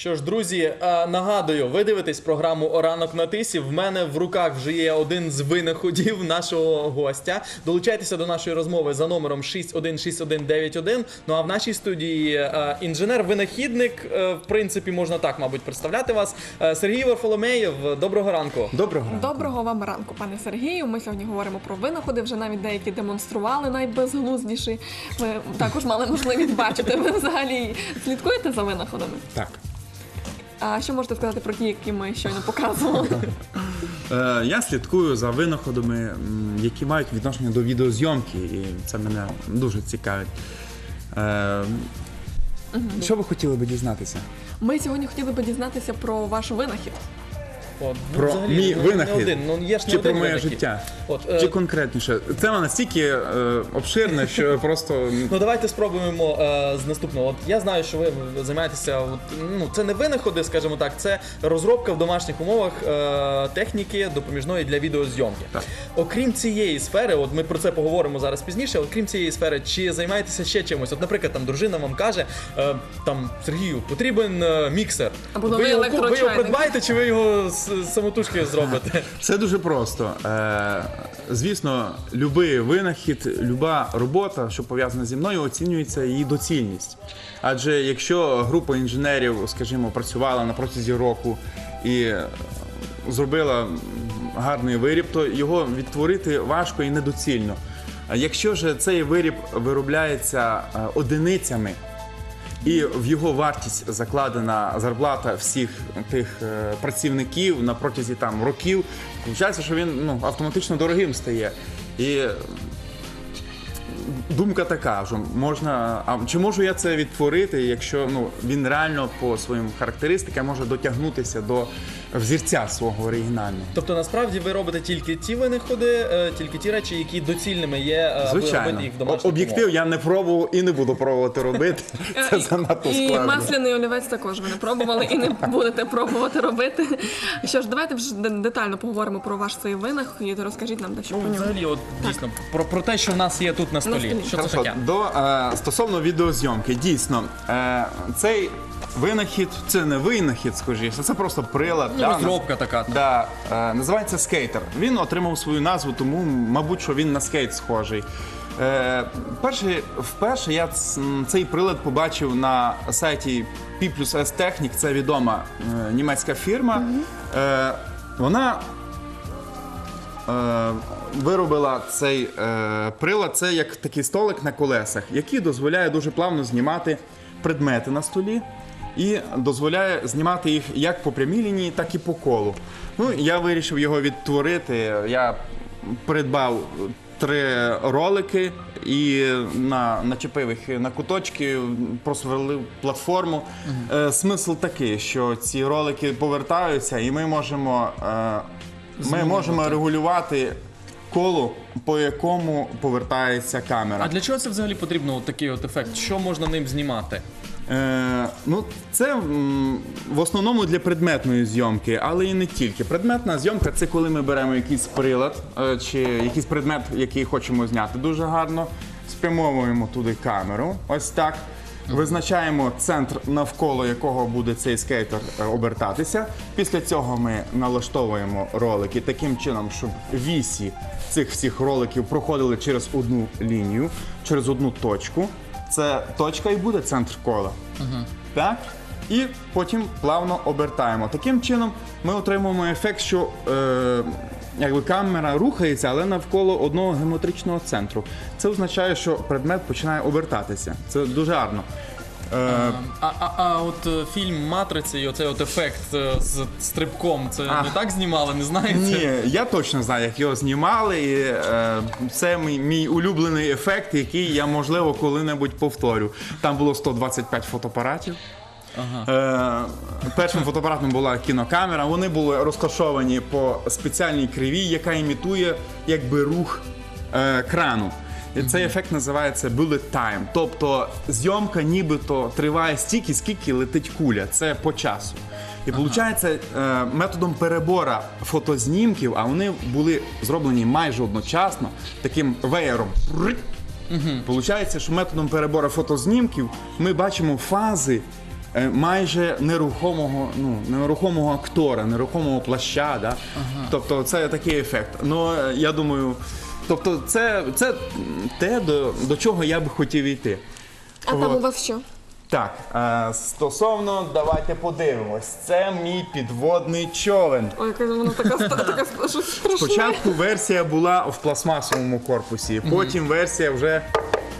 Що ж, друзі, нагадую, ви дивитесь програму Оранок на тисі. В мене в руках вже є один з винаходів нашого гостя. Долучайтеся до нашої розмови за номером 616191. Ну а в нашій студії е, інженер-винахідник, е, в принципі, можна так, мабуть, представляти вас. Е, Сергій Варфоломеєв. Доброго ранку. Доброго ранку. Доброго вам ранку, пане Сергію. Ми сьогодні говоримо про винаходи. Вже навіть деякі демонстрували найбезглуздіші. Ви також мали можливість бачити. Ви взагалі слідкуєте за винаходами? Так. А що можете сказати про ті, які ми щойно показували? Е, я слідкую за винаходами, м, які мають відношення до відеозйомки, і це мене дуже цікавить. Е, що ви хотіли би дізнатися? Ми сьогодні хотіли би дізнатися про ваш винахід. От, ну, Про взагалі, мій ну, не винахід? один, ну, є ж не Чи один про моє винахід. життя? От, е, Чи конкретніше? Це настільки е, обширне, що просто. Ну давайте спробуємо е, з наступного. От я знаю, що ви займаєтеся. От, ну це не винаходи, скажімо так, це розробка в домашніх умовах е, техніки допоміжної для відеозйомки. Так. Окрім цієї сфери, от ми про це поговоримо зараз пізніше. Окрім цієї сфери, чи займаєтеся ще чимось? От, наприклад, там дружина вам каже, е, там Сергію, потрібен е, міксер. Або ви, його, ку- ви його електрочайник. придбаєте, чи ви його з- самотужки зробите? Все дуже просто. Е, звісно, будь-який винахід, люба робота, що пов'язана зі мною, оцінюється її доцільність. Адже якщо група інженерів, скажімо, працювала на протязі року і зробила гарний виріб, то його відтворити важко і недоцільно. Якщо ж цей виріб виробляється е, одиницями, і в його вартість закладена зарплата всіх тих е, працівників на протязі там років. Виходить, що він ну, автоматично дорогим стає. І думка така, що можна. А чи можу я це відтворити, якщо ну, він реально по своїм характеристикам може дотягнутися до взірця свого оригінального? Тобто насправді ви робите тільки ті винаходи, е, тільки ті речі, які доцільними є, е, аби Звичайно, робити їх в О- домашніх об'єктив умовах. я не пробував і не буду пробувати робити. Це І- занадто і складно. масляний олівець також ви не пробували і не будете пробувати робити. Що ж, давайте вже де- детально поговоримо про ваш цей винахід. Розкажіть нам дещо Ну, нього. взагалі, от дійсно про, про те, що в нас є тут на столі. столі. Що це Хорошо, таке? до е, стосовно відеозйомки, дійсно, е, цей винахід, це не винахід, скоріше, це просто прилад. Ну, розробка така. Да, е, називається скейтер. Він отримав свою назву, тому, мабуть, що він на скейт схожий. Е, перший, вперше я ц- м, цей прилад побачив на сайті P plus S Technic, це відома е, німецька фірма. Е, вона е, виробила цей е, прилад. Це як такий столик на колесах, який дозволяє дуже плавно знімати предмети на столі. І дозволяє знімати їх як по прямій лінії, так і по колу. Ну, я вирішив його відтворити. Я придбав три ролики і на, начепив їх на куточки, просверлив платформу. Е, смисл такий, що ці ролики повертаються, і ми можемо, е, ми можемо регулювати коло, по якому повертається камера. А для чого це взагалі потрібно от такий от ефект? Що можна ним знімати? Е, ну, це м, в основному для предметної зйомки, але і не тільки. Предметна зйомка це коли ми беремо якийсь прилад е, чи якийсь предмет, який хочемо зняти дуже гарно, спрямовуємо туди камеру. Ось так. Визначаємо центр, навколо якого буде цей скейтер е, обертатися. Після цього ми налаштовуємо ролики таким чином, щоб вісі цих всіх роликів проходили через одну лінію, через одну точку. Це точка і буде центр кола. Так? І потім плавно обертаємо. Таким чином ми отримуємо ефект, що е, якби камера рухається, але навколо одного геометричного центру. Це означає, що предмет починає обертатися. Це дуже гарно. Е, А, а, а от е, фільм Матриця і оцей от ефект е, з стрибком, це А. не так знімали, не знаєте? ні, я точно знаю, як його знімали. І, е, це мій, мій улюблений ефект, який я, можливо, коли-небудь повторю. Там було 125 фотоапаратів. Е, першим фотоапаратом була кінокамера. Вони були розташовані по спеціальній кривій, яка імітує якби рух е, крану. І цей ефект називається bullet time. Тобто зйомка нібито триває стільки, скільки летить куля. Це по часу. І виходить, е, методом перебора фотознімків, а вони були зроблені майже одночасно, таким веєром. Получається, що методом перебору фотознімків ми бачимо фази майже нерухомого, ну, нерухомого актора, нерухомого плаща. Да? Тобто це такий ефект. Ну, е, я думаю, тобто це, це те, до, до чого я б хотів йти. А там у вас що? Так, е, стосовно, давайте подивимось. Це мій підводний човен. Ой, яка вона така така страшне. Спочатку версія була в пластмасовому корпусі, потім версія вже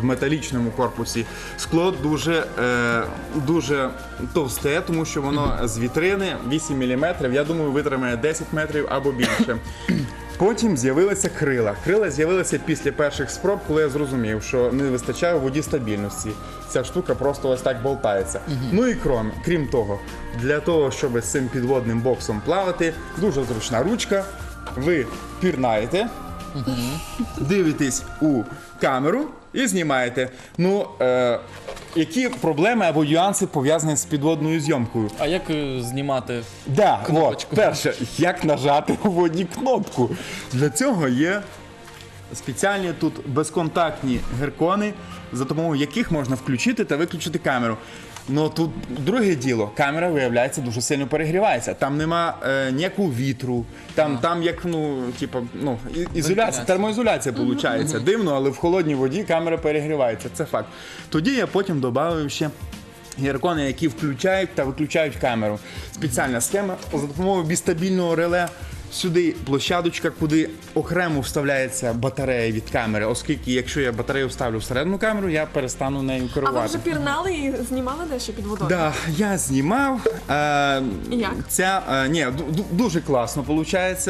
в металічному корпусі. Скло дуже, е, дуже товсте, тому що воно з вітрини 8 мм, я думаю, витримає 10 метрів або більше. Потім з'явилися крила. Крила з'явилися після перших спроб, коли я зрозумів, що не вистачає воді стабільності. Ця штука просто ось так болтається. Ну і крім, крім того, для того, щоб з цим підводним боксом плавати, дуже зручна ручка. Ви пірнаєте, дивитесь у камеру і знімаєте. Ну, е, які проблеми або нюанси пов'язані з підводною зйомкою? А як е, знімати? Да, от, Кнопочку. перше, як нажати у воді кнопку. Для цього є спеціальні тут безконтактні геркони, за допомогою яких можна включити та виключити камеру. Ну тут друге діло, камера виявляється дуже сильно перегрівається. Там нема е, ніякого вітру, там, там як ну, типу, ну, ізоляція, термоізоляція виходить. Дивно, але в холодній воді камера перегрівається. Це факт. Тоді я потім додав ще гіркони, які включають та виключають камеру. Спеціальна схема за допомогою бістабільного реле. Сюди площадочка, куди окремо вставляється батарея від камери, оскільки якщо я батарею вставлю всередину камеру, я перестану нею А ви вже пірнали і знімали дещо під водою? Да, я знімав. Е, як? Ця, е, ні, ду- ду- дуже класно виходить.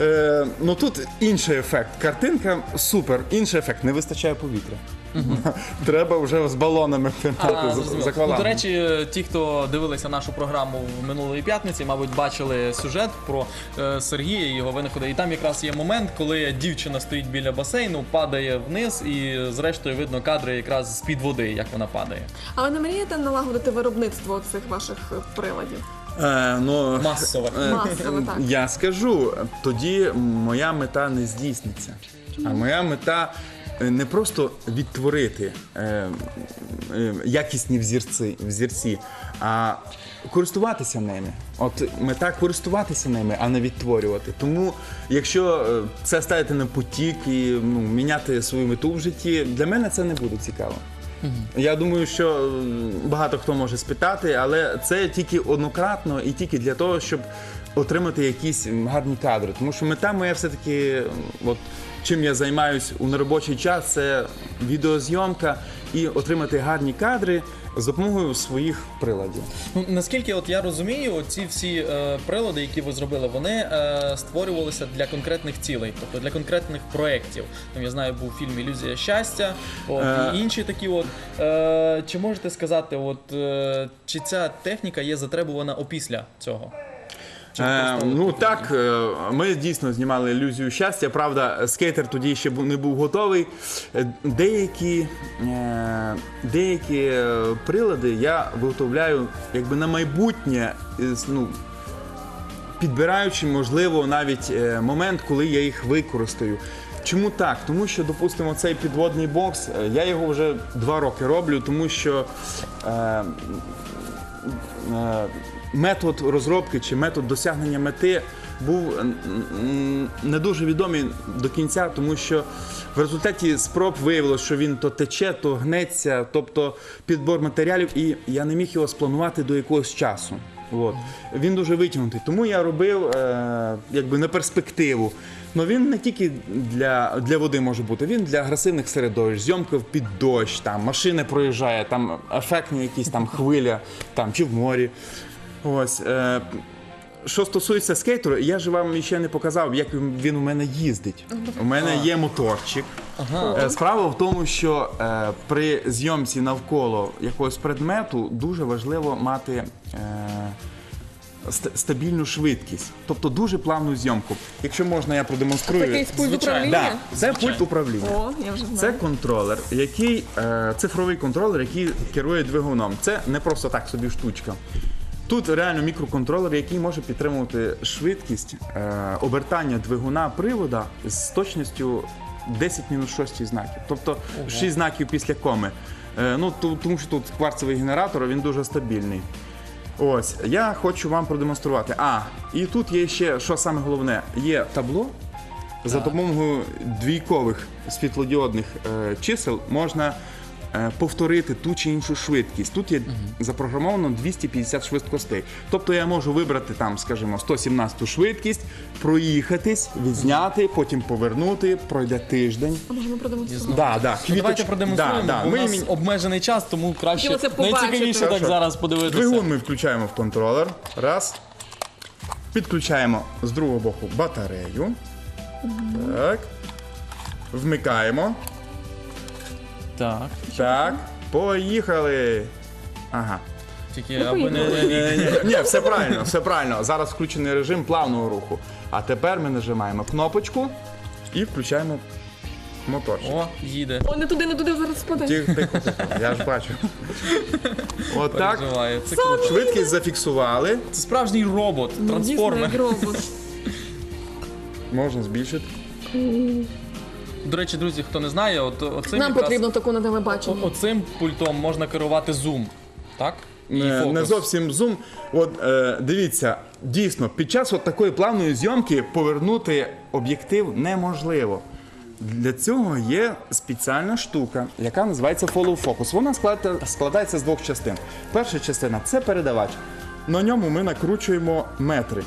Е, ну тут інший ефект. Картинка супер, інший ефект, не вистачає повітря. Треба вже з балонами пинати, з, зрозуміло. з ну, до речі, ті, хто дивилися нашу програму в минулої п'ятниці, мабуть, бачили сюжет про е, Сергія і його винаходи. І там якраз є момент, коли дівчина стоїть біля басейну, падає вниз, і зрештою видно кадри якраз з під води, як вона падає. А ви не мрієте налагодити виробництво цих ваших е, приладів? Е, ну, Масове. е, так. Я скажу, тоді моя мета не здійсниться. А моя мета е, не просто відтворити е, е, якісні взірці, взірці, а користуватися ними. От мета користуватися ними, а не відтворювати. Тому, якщо е, це ставити на потік і ну, міняти свою мету в житті, для мене це не буде цікаво. Я думаю, що багато хто може спитати, але це тільки однократно і тільки для того, щоб отримати якісь гарні кадри. Тому що мета моя все-таки, от чим я займаюсь у неробочий час, це відеозйомка і отримати гарні кадри з допомогою своїх приладів. Ну, наскільки от я розумію, ці всі е, прилади, які ви зробили, вони е, створювалися для конкретних цілей, тобто для конкретних проєктів. Там я знаю, був фільм Ілюзія щастя, от, Е. і інші такі. От е, чи можете сказати, от е, чи ця техніка є затребувана опісля цього? Чи Е, ну так, е, ми дійсно знімали ілюзію щастя. Правда, скейтер тоді ще бу- не був готовий. Е, Деякі, е, деякі е, прилади я виготовляю якби на майбутнє, ну, підбираючи, можливо, навіть е, момент, коли я їх використаю. Чому так? Тому що, допустимо, цей підводний бокс, е, я його вже два роки роблю, тому що. Е, е, метод розробки чи метод досягнення мети був не дуже відомий до кінця, тому що в результаті спроб виявилося, що він то тече, то гнеться, тобто підбор матеріалів, і я не міг його спланувати до якогось часу. От. Він дуже витягнутий. Тому я робив е, якби на перспективу. Ну він не тільки для, для води може бути, він для агресивних середовищ, зйомка під дощ, там машина проїжджає, там ефектні якісь там хвиля, там чи в морі. Ось. Е, що стосується скейтеру, я ж вам ще не показав, як він у мене їздить. У мене є моторчик. Е, Справа в тому, що е, при зйомці навколо якогось предмету дуже важливо мати е, ст- стабільну швидкість, тобто дуже плавну зйомку. Якщо можна, я продемонструю. Такий пульт звичайно. управління? Да, це пульт управління. О, я вже Це знаю. контролер, який е, цифровий контролер, який керує двигуном. Це не просто так собі штучка. Тут реально мікроконтролер, який може підтримувати швидкість е, обертання двигуна привода з точністю 10 мінус 6 знаків. Тобто 6 знаків після коми. Е, ну, ту- тому що тут кварцевий генератор, він дуже стабільний. Ось, я хочу вам продемонструвати. А, і тут є ще, що саме головне, є табло. За допомогою двійкових світлодіодних е, чисел можна повторити ту чи іншу швидкість. Тут є запрограмовано 250 швидкостей. Тобто я можу вибрати там, скажімо, 117 швидкість, проїхатись, відзняти, потім повернути, пройде тиждень. А можемо продемонструвати? Да, да, Ну, Давайте продемонструємо, Да, да. бо Ми у нас обмежений час, тому краще Хотілося побачити. найцікавіше так Хорошо. зараз подивитися. Двигун ми включаємо в контролер. Раз. Підключаємо з другого боку батарею. Так. Вмикаємо. Так, Так. Поїхали. Ага. тільки аби не... Ні, ні, все правильно, все правильно. Зараз включений режим плавного руху. А тепер ми нажимаємо кнопочку і включаємо моторчик. О, їде. О, не туди, не туди зараз спаде. Тихо, тихо, тихо. Я ж бачу. Отак. Це круто. Швидкість зафіксували. Це справжній робот, Ну, Дійсно, трансформер. як робот. Можна збільшити. До речі, друзі, хто не знає, от оцим Нам якраз- потрібно таку на о- телебаченні. оцим пультом можна керувати зум. Так? І Не, фокус. не зовсім зум. От е, дивіться, дійсно, під час от такої плавної зйомки повернути об'єктив неможливо. Для цього є спеціальна штука, яка називається follow focus. Вона склада- складається з двох частин. Перша частина це передавач. На ньому ми накручуємо метри.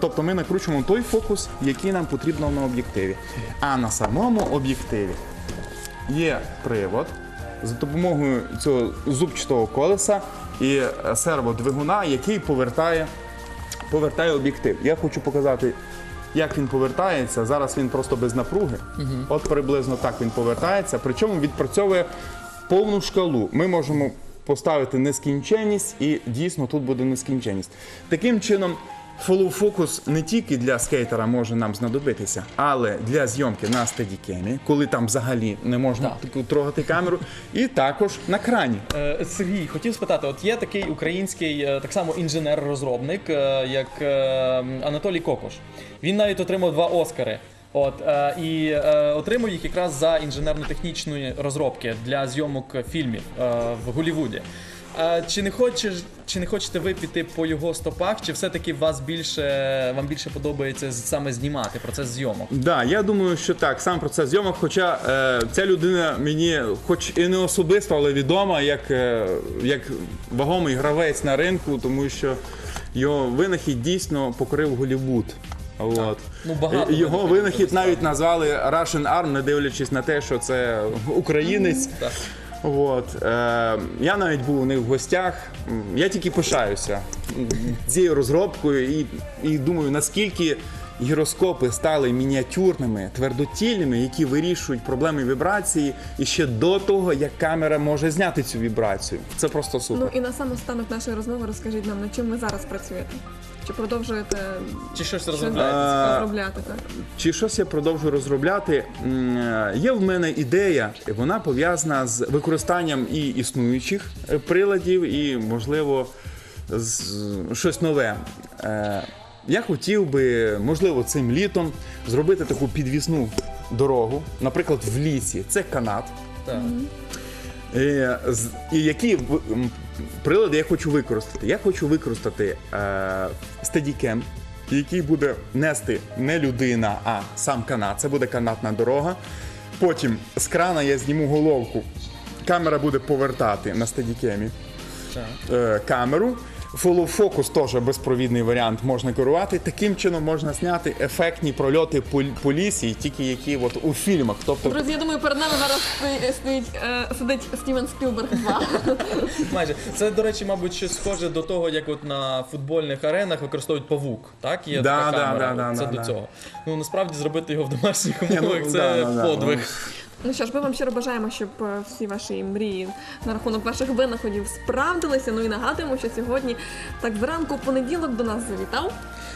Тобто ми накручуємо той фокус, який нам потрібно на об'єктиві. А на самому об'єктиві є привод за допомогою цього зубчатого колеса і е, серводвигуна, який повертає, повертає об'єктив. Я хочу показати, як він повертається. Зараз він просто без напруги. От приблизно так він повертається. Причому відпрацьовує повну шкалу. Ми можемо поставити нескінченність, і дійсно тут буде нескінченність. Таким чином. Follow Focus не тільки для скейтера може нам знадобитися, але для зйомки на стедікемі, коли там взагалі не можна таку трогати камеру, і також на крані. Е, Сергій, хотів спитати, от є такий український, е, так само інженер-розробник, е, як Анатолій Кокош. Він навіть отримав два Оскари. От е, і е, отримав їх якраз за інженерно-технічні розробки для зйомок фільмів е, в Голлівуді. Е, чи не хочеш, чи не хочете ви піти по його стопах, чи все-таки вас більше вам більше подобається саме знімати процес зйомок? Да, я думаю, що так, сам процес зйомок, хоча е, ця людина мені, хоч і не особисто, але відома як, е, як вагомий гравець на ринку, тому що його винахід дійсно покорив Голлівуд. От. Ну, багато Його винахід навіть назвали Russian Arm, не дивлячись на те, що це українець. Так. От, е, я навіть був у них в гостях. Я тільки пишаюся цією розробкою і, і думаю, наскільки гіроскопи стали мініатюрними, твердотільними, які вирішують проблеми вібрації і ще до того, як камера може зняти цю вібрацію. Це просто Ну і на сам останок нашої розмови розкажіть нам, над чим ви зараз працюєте? Чи продовжуєте Чи щось розробляти? Так? Чи щось я продовжую розробляти? Е, Є в мене ідея, і вона пов'язана з використанням і існуючих приладів, і, можливо, з- щось нове. Е, Я хотів би, можливо, цим літом зробити таку підвісну дорогу, наприклад, в лісі. Це канат. Так. Е, І які прилади я хочу використати? Я хочу використати стедікем, який буде нести не людина, а сам канат. Це буде канатна дорога. Потім з крана я зніму головку. Камера буде повертати на стедікемі е, камеру. Follow Focus теж безпровідний варіант можна керувати. Таким чином можна зняти ефектні прольоти по, по лісі, тільки які от у фільмах. Тобто Друзі, я думаю, перед нами зараз стоїть, стоїть, е, сидить Стівен Спілберг 2. Майже це, до речі, мабуть, щось схоже до того, як от на футбольних аренах використовують павук. Так, є Да, така да, камера. да, да, це да, до да. цього. Ну насправді зробити його в домашніх ну, умовах це да, да, да. подвиг. Ну що ж, ми вам щиро бажаємо, щоб е, всі ваші мрії на рахунок ваших винаходів справдилися. Ну і нагадуємо, що сьогодні так зранку понеділок до нас завітав.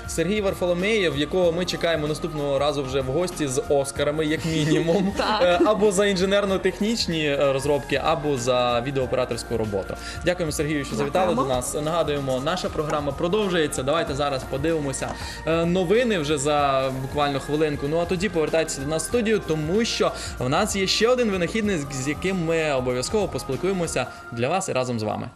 Сергій Варфоломеєв, якого ми чекаємо наступного разу вже в гості з Оскарами, як мінімум, Е, або за інженерно-технічні е, розробки, або за відеооператорську роботу. Дякуємо Сергію, що завітали до нас. Нагадуємо, наша програма продовжується. Давайте зараз подивимося е, новини вже за буквально хвилинку. Ну а тоді повертайтеся до нас в студію, тому що в нас є ще один винахідник, з яким ми обов'язково поспілкуємося для вас і разом з вами.